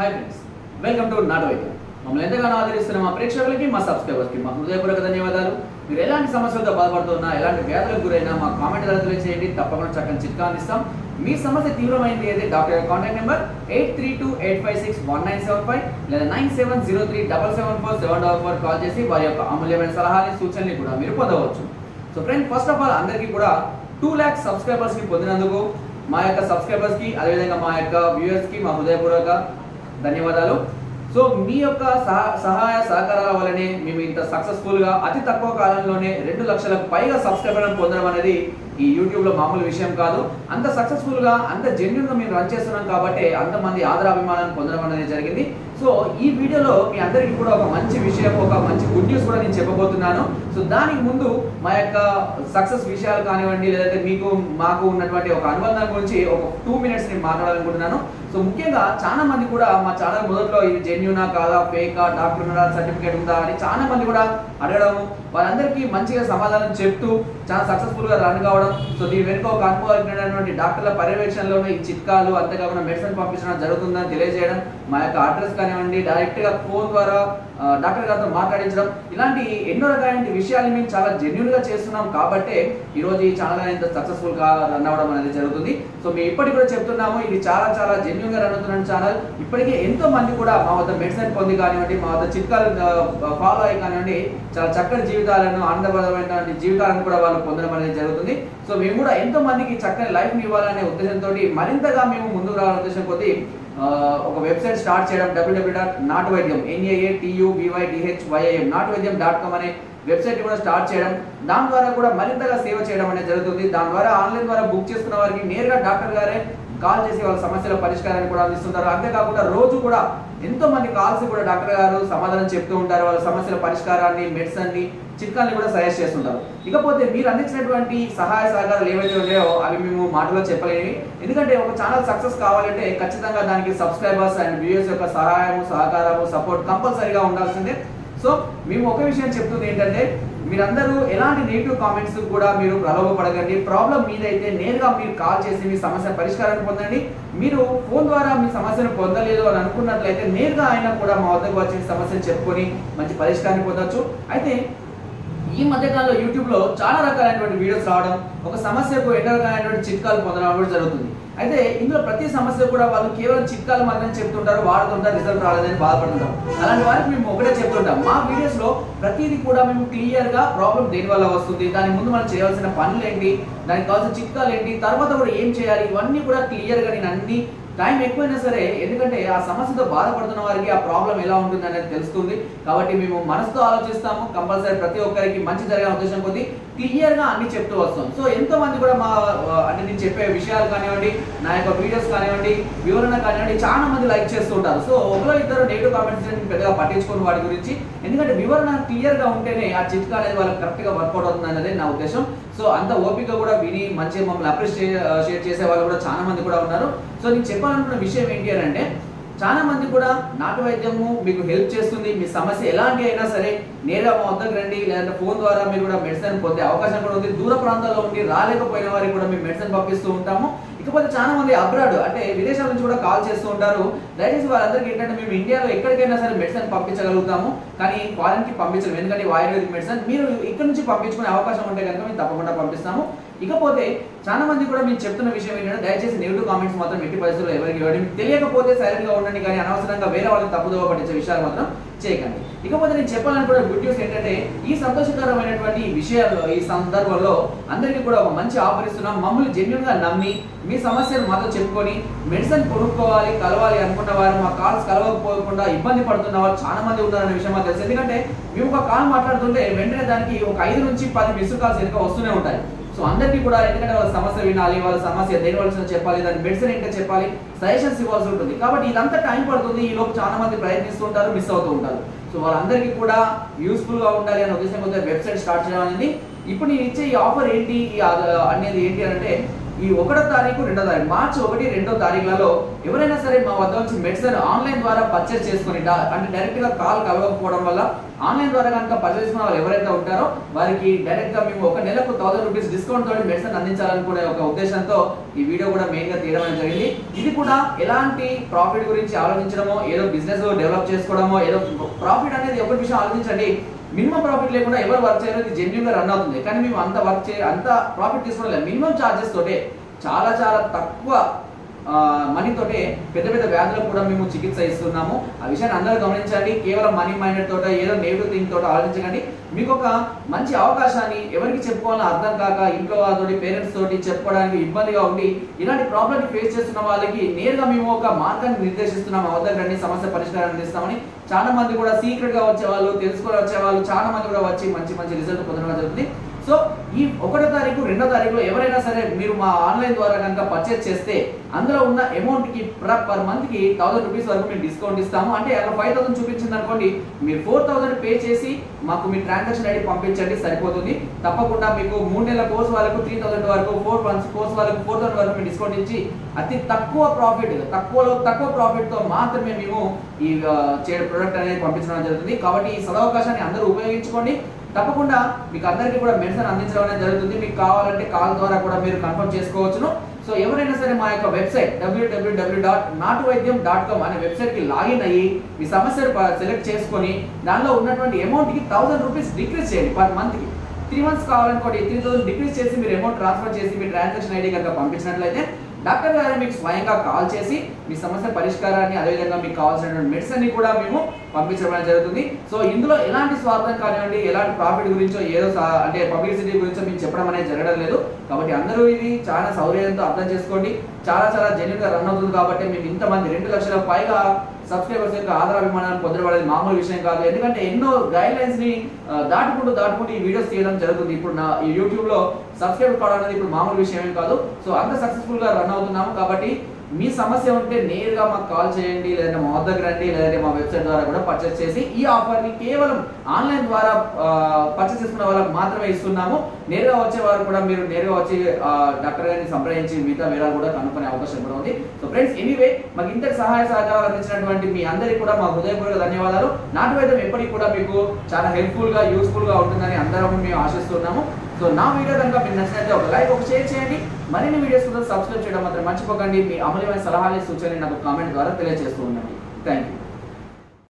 Hi friends welcome to నాట్ వైద్యం మమ్మల్ని ఎంతగానో ఆదరిస్తున్న మా ప్రేక్షకులకి మా సబ్స్క్రైబర్స్కి మా హృదయపూర్వక ధన్యవాదాలు. మీరు ఎలాంటి సమస్యలతో బాధపడుతున్నా ఎలాంటి వ్యాధులకు గురైనా మా కామెంట్ ద్వారా చేయండి తప్పకుండా చక్కని చిట్కా అందిస్తాం. మీ సమస్య తీవ్రమైంది అయితే doctor contact number eight three two eight five six one nine seven five లేదా nine seven zero three double seven four seven double four call చేసి వారి యొక్క అమూల్యమైన సలహాలు సూచనలు కూడా మీరు పొందవచ్చు. So friend first of all అందరికీ కూడా టూ ల్యాక్స్ సబ్స్క్రైబర్స్ని పొందినందుకు మా యొక్క సబ్స్క్రైబర్స్కి అదేవిధంగా మా యొక్క వ్యూయర్స్కి మా హృదయపూర్వక ధన్యవాదాలు. సో మీ యొక్క సహ- సహాయ సహకారాల వల్లనే మేము ఇంత సక్సెస్ఫుల్గా అతి తక్కువ కాలంలోనే రెండు లక్షలకు పైగా సబ్స్క్రైబర్లను పొందడం అనేది ఈ యూట్యూబ్లో మామూలు విషయం కాదు. అంత సక్సెస్ఫుల్గా అంత జెన్యున్గా మేము రన్ చేస్తున్నాం కాబట్టి అంతమంది ఆదరాభిమానాన్ని పొందడం అనేది జరిగింది. సో ఈ వీడియోలో మీ అందరికీ కూడా ఒక మంచి విషయం ఒక మంచి గుడ్ న్యూస్ కూడా నేను చెప్పబోతున్నాను. సో దానికి ముందు మా యొక్క సక్సెస్ విషయాలు కానివ్వండి లేదంటే మీకు మాకు ఉన్నటువంటి ఒక అనుబంధం గురించి ఒక టూ మినిట్స్ నేను మాట్లాడాలనుకుంటున్నాను. సో ముఖ్యంగా చాలా మంది కూడా మా ఛానల్ మొదట్లో ఇది జెన్యునా కాదా ఫేకా డాక్టర్ ఉన్నారా సర్టిఫికేట్ ఉందా అని చాలా మంది కూడా అడగడము వాళ్ళందరికీ మంచిగా సమాధానం చెప్తూ చాలా సక్సెస్ఫుల్గా రన్ కావడం. సో దీని వెనుక ఒక అనుభవజ్ఞుడైనటువంటి డాక్టర్ల పర్యవేక్షణలోనే ఈ చిట్కాలు అంతేకాకుండా మెడిసిన్ పంపించడం జరుగుతుందని తెలియజేయడం మా యొక్క అడ్రస్ కానివ్వండి డైరెక్ట్గా ఫోన్ ద్వారా డాక్టర్ గారితో మాట్లాడించడం. ఇలాంటి ఎన్నో రకాలైన విషయాలు మేము చాలా జెన్యున్గా చేస్తున్నాం కాబట్టే ఈరోజు ఈ ఛానల్ అనేది సక్సెస్ఫుల్గా రన్ అవ్వడం అనేది జరుగుతుంది. సో మేము ఇప్పటికి కూడా చెప్తున్నాము ఇది చాలా చాలా జెన్యున్గా రన్ అవుతున్న ఛానల్ ఇప్పటికే ఎంతో మంది కూడా మా వద్ద మెడిసిన్ పొంది కానివ్వండి మా వద్ద చిట్కాలు ఫాలో అయ్యి కానివ్వండి చాలా చక్కని జీవితాలను ఆనందపరమైనటువంటి జీవితాలను కూడా వాళ్ళు పొందడం అనేది జరుగుతుంది. సో మేము కూడా ఎంతో మందికి చక్కని లైఫ్ ఇవ్వాలనే ఉద్దేశంతో మరింతగా మేము ముందుకు రావాలనే ఉద్దేశం కొద్దీ ఒక వెబ్సైట్ స్టార్ట్ చేయడం డబ్ల్యూడబ్ల్యూ డాట్ నాట్ వైద్యం ఎన్ఏఏ టియు వివైడిహెచ్ వైఐఎం నాట్ వైద్యం డాట్ కామ్ అనే వెబ్సైట్ కూడా స్టార్ట్ చేయడం. దాని ద్వారా కూడా మరింతగా సేవ చేయడం అనేది జరుగుతుంది. దాని ద్వారా ఆన్లైన్ ద్వారా బుక్ చేసుకున్న వారికి నేరుగా డాక్టర్ గారే కాల్ చేసి వాళ్ళ సమస్యల పరిష్కారాన్ని కూడా అందిస్తుంటారు. అంతేకాకుండా రోజు కూడా ఎంతో మంది కాల్స్ కూడా డాక్టర్ గారు సమాధానం చెప్తూ ఉంటారు. వాళ్ళ సమస్యల పరిష్కారాన్ని మెడిసిన్ని చిట్కాల్ని కూడా సజెస్ట్ చేస్తుంటారు. ఇకపోతే మీరు అందించినటువంటి సహాయ సహకారాలు ఏవైతే ఉన్నాయో అవి మేము మాటలో చెప్పలేనివి. ఎందుకంటే ఒక ఛానల్ సక్సెస్ కావాలంటే ఖచ్చితంగా దానికి సబ్స్క్రైబర్స్ అండ్ వ్యూయర్స్ యొక్క సహాయము సహకారము సపోర్ట్ కంపల్సరీగా ఉండాల్సిందే. సో మేము ఒక విషయం చెప్తుంది ఏంటంటే మీరందరూ ఎలాంటి నెగిటివ్ కామెంట్స్ కూడా మీరు ప్రలోభపడకండి. ప్రాబ్లం మీదైతే నేరుగా మీరు కాల్ చేసి మీ సమస్య పరిష్కారాన్ని పొందండి. మీరు ఫోన్ ద్వారా మీ సమస్యను పొందలేదు అని అనుకున్నట్లయితే నేరుగా అయినా కూడా మా వద్దకు వచ్చి సమస్యను చెప్పుకొని మంచి పరిష్కారాన్ని పొందొచ్చు. అయితే ఈ మధ్యకాలంలో యూట్యూబ్లో చాలా రకాలైనటువంటి వీడియోస్ రావడం ఒక సమస్యకు ఎన్నో రకాలైనటువంటి చిట్కాలు పొందడం కూడా జరుగుతుంది. అయితే ఇందులో ప్రతి సమస్య కూడా వాళ్ళు కేవలం చిట్కాలు మాత్రమే చెప్తుంటారు వాడుతుంటారు రిజల్ట్ రాలేదని బాధపడుతుంటారు. అలాంటి వారికి మేము ఒకటే చెప్తుంటాం. మా వీడియోస్లో ప్రతిదీ కూడా మేము క్లియర్గా ప్రాబ్లం దేని వల్ల వస్తుంది దాని ముందు మనం చేయాల్సిన పనులు ఏంటి దానికి కావాల్సిన చిట్కాలు ఏంటి తర్వాత కూడా ఏం చేయాలి ఇవన్నీ కూడా క్లియర్గా నేను అన్ని టైం ఎక్కువైనా సరే ఎందుకంటే ఆ సమస్యతో బాధపడుతున్న వారికి ఆ ప్రాబ్లం ఎలా ఉంటుంది అనేది తెలుస్తుంది. కాబట్టి మేము మనసుతో ఆలోచిస్తాము. కంపల్సరీ ప్రతి ఒక్కరికి మంచి జరిగే ఉద్దేశం కొద్ది క్లియర్గా అన్ని చెప్తూ వస్తాం. సో ఎంతో మంది కూడా మా అంటే నేను చెప్పే విషయాలు కానివ్వండి నా యొక్క వీడియోస్ కానివ్వండి వివరణ కానివ్వండి చాలా మంది లైక్ చేస్తూ ఉంటారు. సో ఒకరో ఇద్దరు నెగిటివ్ కామెంట్స్ పెద్దగా పట్టించుకోని వాటి గురించి. ఎందుకంటే వివరణ క్లియర్గా ఉంటేనే ఆ చిట్కా అనేది వాళ్ళకి కరెక్ట్గా వర్కౌట్ అవుతుంది అనేది నా ఉద్దేశం. సో అంత ఓపిక కూడా విని మంచిగా మమ్మల్ని అప్రిషియేట్ షేర్ uh, చేసే వాళ్ళు కూడా చాలా మంది కూడా ఉన్నారు. సో నేను చెప్పాలనుకున్న విషయం ఏంటి అని అంటే చాలా మంది కూడా నాటు వైద్యము మీకు హెల్ప్ చేస్తుంది మీ సమస్య ఎలాంటి అయినా సరే నేరుగా మా వద్దకు రండి లేదంటే ఫోన్ ద్వారా మీరు కూడా మెడిసిన్ పొందే అవకాశం కూడా ఉంది. దూర ప్రాంతాల్లో ఉండి రాలేకపోయిన వారికి కూడా మేము మెడిసిన్ పంపిస్తూ ఉంటాము. ఇకపోతే చాలా మంది అబ్రాడ్ అంటే విదేశాల నుంచి కూడా కాల్ చేస్తూ ఉంటారు. దయచేసి వాళ్ళందరికీ ఏంటంటే మేము ఇండియాలో ఎక్కడికైనా సరే మెడిసిన్ పంపించగలుగుతాము కానీ ఫారెన్కి పంపించలేము. ఎందుకంటే ఆయుర్వేదిక్ మెడిసిన్ మీరు ఇక్కడ నుంచి పంపించుకునే అవకాశం ఉంటే కనుక మేము తప్పకుండా పంపిస్తాము. ఇకపోతే చాలా మంది కూడా మేము చెప్తున్న విషయం ఏంటంటే దయచేసి నెగిటివ్ కామెంట్స్ మాత్రం ఎట్టి పరిస్థితుల్లో ఎవరికి ఇవ్వండి మీకు తెలియకపోతే సైలెంట్గా ఉండండి కానీ అనవసరంగా వేరే వాళ్ళకి తప్పుదోవ పట్టించే విషయాలు మాత్రం చేయకండి. ఇకపోతే నేను చెప్పాలనుకున్న గుడ్ న్యూస్ ఏంటంటే ఈ సంతోషకరమైనటువంటి విషయాల్లో ఈ సందర్భంలో అందరికీ కూడా ఒక మంచి ఆఫర్ ఇస్తున్నాం. మమ్మల్ని జెన్యున్గా నమ్మి మీ సమస్యను మాతో చెప్పుకొని మెడిసిన్ కొనుక్కోవాలి కలవాలి అనుకున్న వారు మా కాల్స్ కలవకపోకుండా ఇబ్బంది పడుతున్న వాళ్ళు చాలా మంది ఉన్నారనే విషయం మాకు తెలుసు. ఎందుకంటే మేము ఒక కాల్ మాట్లాడుతుంటే వెంటనే దానికి ఒక ఐదు నుంచి పది మిస్ కాల్స్ వెనుక వస్తూనే ఉంటాయి. సో అందరికీ కూడా ఎందుకంటే వాళ్ళ సమస్య వినాలి వాళ్ళ సమస్య దేని వలసిన చెప్పాలి దాని మెడిసిన్ ఏంటో చెప్పాలి సజెషన్స్ ఇవ్వాల్సి ఉంటుంది. కాబట్టి ఇదంతా టైం పడుతుంది ఈ లోపు చాలా మంది ప్రయత్నిస్తుంటారు మిస్ అవుతూ ఉంటారు. సో వాళ్ళందరికీ కూడా యూస్ఫుల్గా ఉండాలి అనే ఉద్దేశం కొద్దిగా వెబ్సైట్ స్టార్ట్ చేయడం అనేది ఇప్పుడు నేను ఇచ్చే ఈ ఆఫర్ ఏంటి అనేది ఏంటి అని అంటే ఈ ఒకటో తారీఖు రెండో తారీఖు మార్చి ఒకటి రెండో తారీఖులలో ఎవరైనా సరే మా వద్ద నుంచి మెడిసిన్ ఆన్లైన్ ద్వారా పర్చేస్ చేసుకుని అంటే డైరెక్ట్గా కాల్ కలవకపోవడం వల్ల ఆన్లైన్ ద్వారా కనుక పర్చేస్ చేసుకున్న వాళ్ళు ఎవరైతే ఉంటారో వారికి డైరెక్ట్గా మేము ఒక నెలకు థౌసండ్ రూపీస్ డిస్కౌంట్ తోటి మెడిసిన్ అందించాలనుకునే ఒక ఉద్దేశంతో ఈ వీడియో కూడా మెయిన్గా తీయడం జరిగింది. ఇది కూడా ఎలాంటి ప్రాఫిట్ గురించి ఆలోచించడమో ఏదో బిజినెస్ డెవలప్ చేసుకోవడమో ఏదో ప్రాఫిట్ అనేది ఒకటి విషయం ఆలోచించండి. మినిమం ప్రాఫిట్ లేకుండా ఎవరు వర్క్ చేయరు ఇది జెన్యున్గా రన్ అవుతుంది. కానీ మేము అంత వర్క్ చే అంత ప్రాఫిట్ తీసుకోవడం లేదు మినిమం ఛార్జెస్ తోటే చాలా చాలా తక్కువ మనీ తోటే పెద్ద పెద్ద వ్యాధులకు కూడా మేము చికిత్స ఇస్తున్నాము. ఆ విషయాన్ని అందరూ గమనించండి. కేవలం మనీ మైండెడ్ తోట ఏదో నెగిటివ్ థింగ్ తోట ఆలోచించకండి. మీకు ఒక మంచి అవకాశాన్ని ఎవరికి చెప్పుకోవాలని అర్థం కాక ఇంట్లో వాళ్ళతోటి పేరెంట్స్ తోటి చెప్పుకోవడానికి ఇబ్బందిగా ఉండి ఇలాంటి ప్రాబ్లమ్ ఫేస్ చేస్తున్న వాళ్ళకి నేరుగా మేము ఒక మార్గాన్ని నిర్దేశిస్తున్నాం అవతరండి సమస్య పరిష్కారం అందిస్తామని. చాలా మంది కూడా సీక్రెట్గా వచ్చే వాళ్ళు తెలుసుకొని వచ్చేవాళ్ళు చాలా మంది కూడా వచ్చి మంచి మంచి రిజల్ట్ పొందడం జరుగుతుంది. సో ఈ ఒకటో తారీఖు రెండో తారీఖులో ఎవరైనా సరే మీరు మా ఆన్లైన్ ద్వారా కనుక పర్చేస్ చేస్తే అందులో ఉన్న అమౌంట్కి పర్ మంత్కి థౌసండ్ రూపీస్ వరకు మేము డిస్కౌంట్ ఇస్తాము. అంటే అక్కడ ఫైవ్ థౌసండ్ చూపించింది అనుకోండి మీరు ఫోర్ థౌసండ్ పే చేసి మాకు మీ ట్రాన్సాక్షన్ ఐడి పంపించండి సరిపోతుంది. తప్పకుండా మీకు మూడు నెలల కోర్స్ వాళ్ళకు త్రీ థౌసండ్ వరకు ఫోర్ మంత్స్ కోర్స్ వాళ్ళకు ఫోర్ థౌసండ్ వరకు మేము డిస్కౌంట్ ఇచ్చి అతి తక్కువ ప్రాఫిట్ తక్కువలో తక్కువ ప్రాఫిట్తో మాత్రమే మేము ఈ ప్రొడక్ట్ అనేది పంపించడం జరుగుతుంది. కాబట్టి ఈ సదవకాశాన్ని అందరూ ఉపయోగించుకోండి. తప్పకుండా మీకు అందరికీ కూడా మెడిసిన్ అందించడం అనేది జరుగుతుంది. మీకు కావాలంటే కాల్ ద్వారా కూడా మీరు కన్ఫర్మ్ చేసుకోవచ్చును. సో ఎవరైనా సరే మా యొక్క వెబ్సైట్ డబ్ల్యూడబ్ల్యూడబ్ల్యూ డాట్ నాటు వైద్యం డాట్ కామ్ అనే వెబ్సైట్కి లాగిన్ అయ్యి మీ సమస్యను సెలెక్ట్ చేసుకొని దానిలో ఉన్నటువంటి అమౌంట్కి థౌసండ్ రూపీస్ డిక్రీస్ చేయండి పర్ మంత్కి త్రీ మంత్స్ కావాలనుకోండి త్రీ థౌసండ్ డిక్రీస్ చేసి మీరు అమౌంట్ ట్రాన్స్ఫర్ చేసి మీ ట్రాన్సాక్షన్ ఐడి కనుక పంపించినట్లయితే డాక్టర్ గారు మీకు స్వయంగా కాల్ చేసి మీ సమస్య పరిష్కారాన్ని అదేవిధంగా మీకు కావాల్సినటువంటి మెడిసిన్ని కూడా మేము పంపించడం అనేది జరుగుతుంది. సో ఇందులో ఎలాంటి స్వార్థం కానివ్వండి ఎలాంటి ప్రాఫిట్ గురించో ఏదో అంటే పబ్లిసిటీ గురించో మేము చెప్పడం అనేది జరగడం లేదు. కాబట్టి అందరూ ఇది చాలా సౌకర్యంతో అర్థం చేసుకోండి. చాలా చాలా జెన్యున్గా రన్ అవుతుంది కాబట్టి మేము ఇంతమంది రెండు లక్షల పైగా సబ్స్క్రైబర్స్ యొక్క ఆదరాభిమానాన్ని పొందడం మామూలు విషయం కాదు. ఎందుకంటే ఎన్నో గైడ్ లైన్స్ని దాటుకుంటూ దాటుకుంటూ ఈ వీడియోస్ తీయడం జరుగుతుంది. ఇప్పుడు నా ఈ యూట్యూబ్లో సబ్స్క్రైబ్ కావడం అనేది ఇప్పుడు మామూలు విషయం ఏం కాదు. సో అంత సక్సెస్ఫుల్గా రన్ అవుతున్నాము కాబట్టి మీ సమస్య ఉంటే నేరుగా మాకు కాల్ చేయండి లేదంటే మా వద్దకు రండి లేదంటే మా వెబ్సైట్ ద్వారా కూడా పర్చేస్ చేసి ఈ ఆఫర్ని కేవలం ఆన్లైన్ ద్వారా పర్చేస్ చేసుకున్న వాళ్ళకి మాత్రమే ఇస్తున్నాము. నేరుగా వచ్చే వారు కూడా మీరు నేరుగా వచ్చి డాక్టర్ గారిని సంప్రదించి మిగతా వివరాలు కూడా కనుక్కునే అవకాశం కూడా ఉంది. సో ఫ్రెండ్స్ ఎనీవే మాకు ఇంత సహాయ సహకారాలు అందించినటువంటి మీ అందరికీ కూడా మా హృదయపూర్వక ధన్యవాదాలు. నాటు వైద్యం ఎప్పటికీ కూడా మీకు చాలా హెల్ప్ఫుల్గా ఉంటుందని అందరం మేము ఆశిస్తున్నాము. సో నా వీడియో కనుక మీకు నచ్చినట్లయితే ఒక లైక్ ఒక షేర్ చేయండి. మరిన్ని వీడియోస్ కోసం సబ్స్క్రైబ్ చేయడం మాత్రం మర్చిపోకండి. మీ అమూల్యమైన సలహాలు సూచనలు నాకు కామెంట్ ద్వారా తెలియజేస్తూ ఉండండి. Thank you